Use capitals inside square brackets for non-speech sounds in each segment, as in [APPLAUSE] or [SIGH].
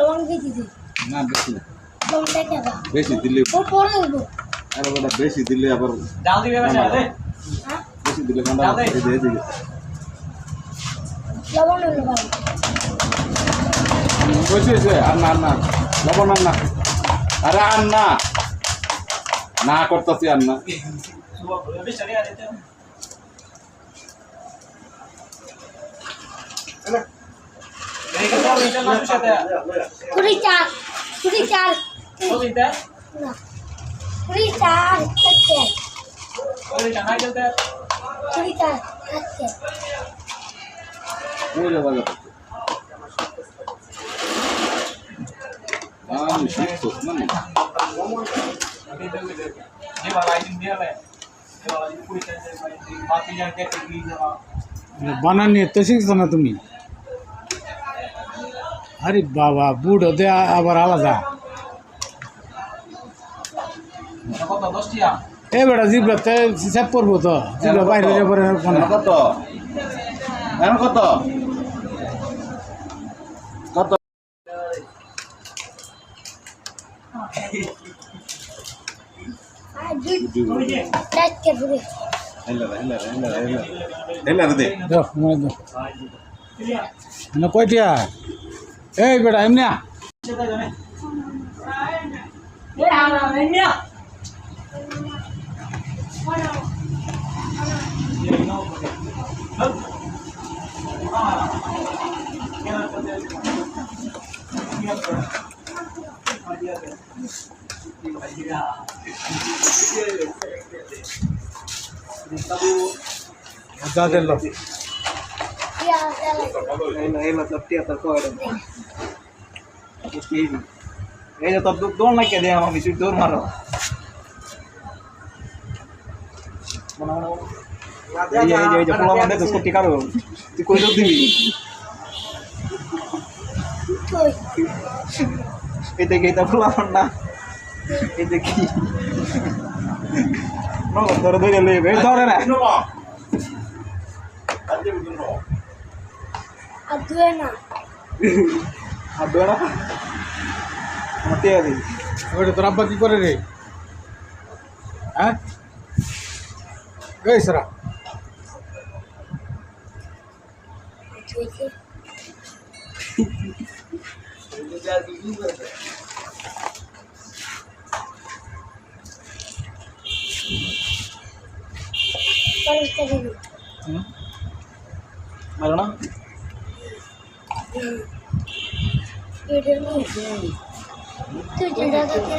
লবণ দিয়ে দিদি না বেশি লবণ দেখে আবার বেশি দিলে ও পরে দেবো আরে বেটা বেশি দিলে আবার ডাল দিবে বেশি হ্যাঁ? বেশি দিলে ঠান্ডা যাবে। এই যে লবণ হলো ভালো। বসে বসে আর না না লবণ আর না। আরে আর না। না করতেছি আর না। বেশি রে আছে এই কথা এটা না সাথে কুড়ি চার কুড়ি চার ওইটা না কুড়ি চার খাচ্ছে ওইটা না গেলতে কুড়ি চার খাচ্ছে ওই জায়গা যাবে আমি শিখছিস না ये वाला आइटम दिया है ये वाला ये पूरी तरह से बाकी जान के टेक्निक जमा বানানি তো শিখছো না তুমি আরে বাবা বুড় হতে আ- আবার আলাদা কত 10 টিয়া এ বেটা জিবলাতে হিসাব করব তো জিবলা বাইরে হয়ে কত কত কত দে মানে কয়টিয়া এই বেটা এমনি আ। नहीं मतलब तिहत्तर सौ ये जो तब दौड़ ना कह दे हम इसी दौड़ मारो ये ये ये पुलाव बने तो उसको टिका दो तू कोई लोग दी ये देखिए तब पुलाव ना ये देखिए नो दौड़ दौड़ ले दौड़ रहा है লইবে এই ধরে না আর দুয়ে [LAUGHS] না আর ধরে না আমার টিয়া দিই ওটা তোর আব্বা কি করে রে হ্যাঁ এই সারা হয়েছে পরিষ্কার দিবি মারো না এটা নিয়ে তুই চিন্তা করতে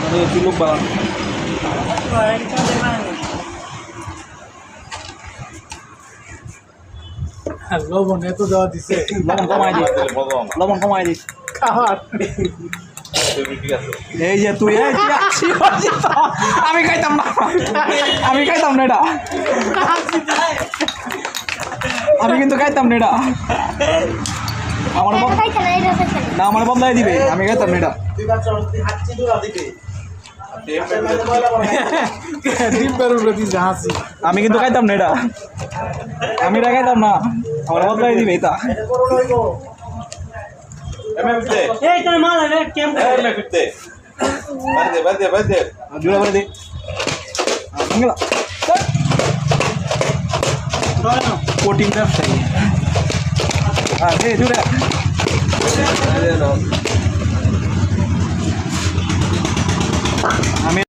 মানে তুই লোক বাড়ানো লবণ এত দেওয়া দিছে লবণ কমাই দিস লবণ কমাই দিস খাওয়ার ঠিক আছে এই যে তুই। আমি খাইতাম না। আমি খাইতাম না এটা। আমি কিন্তু খাইতাম না এটা। আমার না, আমার বদলাই দিবে। আমি খাইতাম না এটা। আমি কিন্তু খাইতাম না এটা। আমি এটা খাইতাম না। আমার বদলাই দিবে এটা। ಎಂಎಂತೆ ಏ ತನ ಮಾಲ ರೇಟ್ ಕೆಂಪ ಎಂಎಂತೆ ಬರ್ದೆ ಬರ್ದೆ ಬರ್ದೆ ಜೂಳ ಬರ್ದೆ ಮಂಗಲ ಕೋಟಿಂಗ್ ನರ್ಸ್ ಹಾ ಏ ಜೂಡ ಅದೇ